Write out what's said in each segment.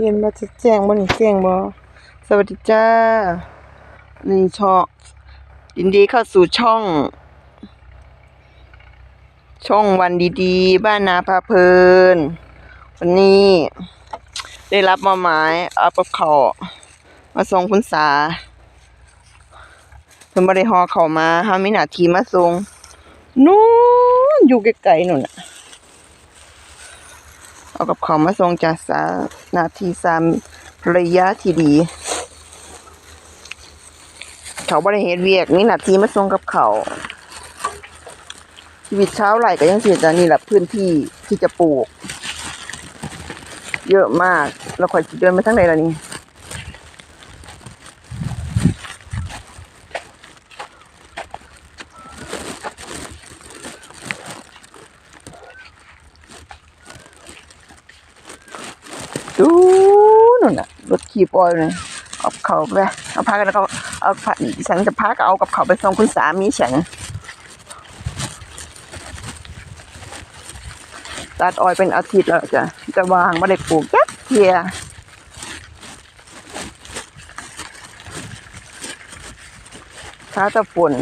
เห็นบ่จะแจ้งบ่นี่แจ้งบ่สวัสดีจ้า นี่ชองยินดีเข้าสู่ช่อง ช่องวันดีๆ บ้านนาพาเพลิน วันนี้ ได้รับมาหมายเอากับเขามาส่งคุณสาเพิ่นบ่ได้ฮอเข้ามาเฮามีหน้าที่มาส่งนู้นอยู่ไกลๆนู่นน่ะ เอากับเขามาส่งจากสาหนาทีสามระยะที่ดี เขาบริเหตุเวียกนี่หนาทีมาส่งกับเขาชีวิตเช้าไหลก็ยังเสียจานี่แหละพื้นที่ที่จะปลูก เยอะมากเราคอยเดินไปทั้งไหนล่ะนี่ ดูนู่นน่ะรถขี่ปอยเลยเอาเขาไปเอาพากันแล้วก็เอาพาฉันจะพาก็เอากับเขาไปส่งคุณสามีฉันตัดอ้อยเป็นอาทิตย์แล้วจ้ะจะวางไม่ได้ปลูกยักเทียถ้าแตะฝน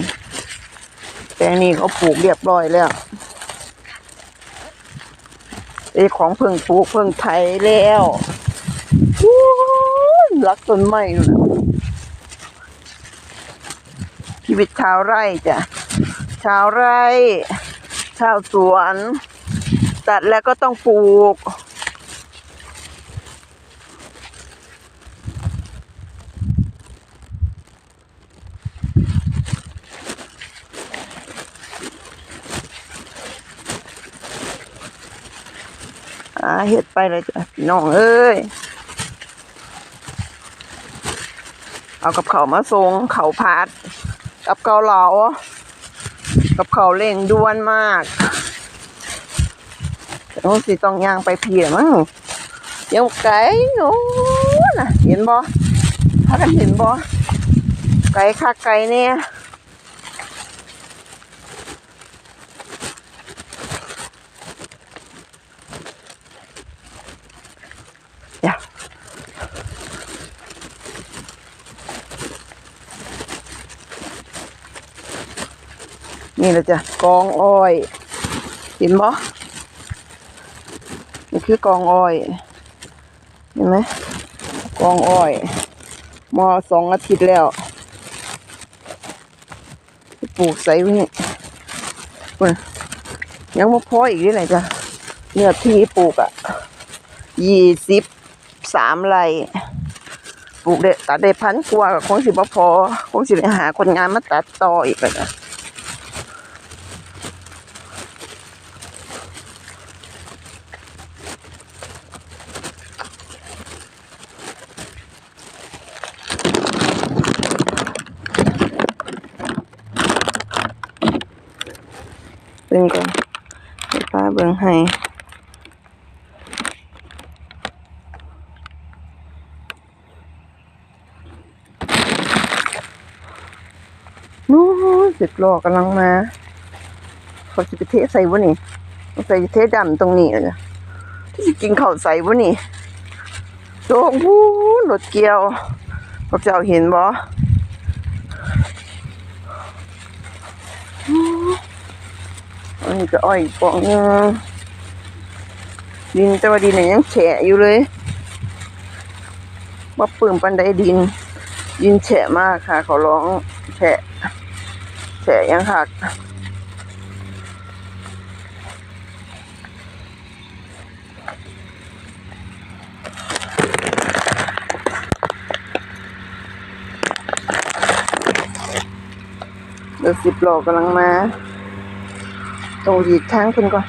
แปลงนี้เขาปลูกเรียบร้อยแล้ว ไอ้ของเพิ่งปลูกเพิ่งไถแล้วรักต้นไม้นู่นน่ะชีวิตชาวไร่จ้ะ ชาวไร่ ชาวสวน ตัดแล้วก็ต้องปลูก อาเฮ็ดไปเลยจ้ะพี่น้องเอ้ย เอากับเขามาส่งเขาพัด กับเกาเหลา กับเขาเร่งด่วนมากโอ้สิต้องย่างไปเพี่ละมั้งยังไกลโน้น่ะเห็นบ่ถ้ากันเห็นบ่ไกลคักไกลเนี่ย นี่แหละจ้ะกองอ้อย เห็นบ่นี่คือกองอ้อย เห็นไหมกองอ้อยมอสองอาทิตย์แล้วปลูกใส่ไว้นี่ปุ่นยังม่พออีกด้วยไหนจ้ะเนื้อที่ปลูกอะยี่สิบสามไร่ปลูกได้ตัดได้พันกว่าก็คงสิบพอคงสิได้หาคนงานมาตัดต่ออีกแล้วจ้ะ เบิ่งก่อนให้ป้าเบิ่งให้นู้สิบล้อกำลังมาเขาสิไปเทใส่บ่นี่ใส่เทดำตรงนี้เลยจะที่สิกินข้าวใส่บ่นี่โตงพูนรถเกียวพวกเจ้าเห็นบ่ อั นนี้ก็อ้อยกองนึงดินแต่ว่าดินเนี่ยยังแฉะอยู่เลยว่าปื้มปันไดดิน ดินแฉะมากค่ะ เขาร้องแฉะแฉะยังหักเดี๋ยวสิบโลกำลังมา ตรงดีทางคุณก่อน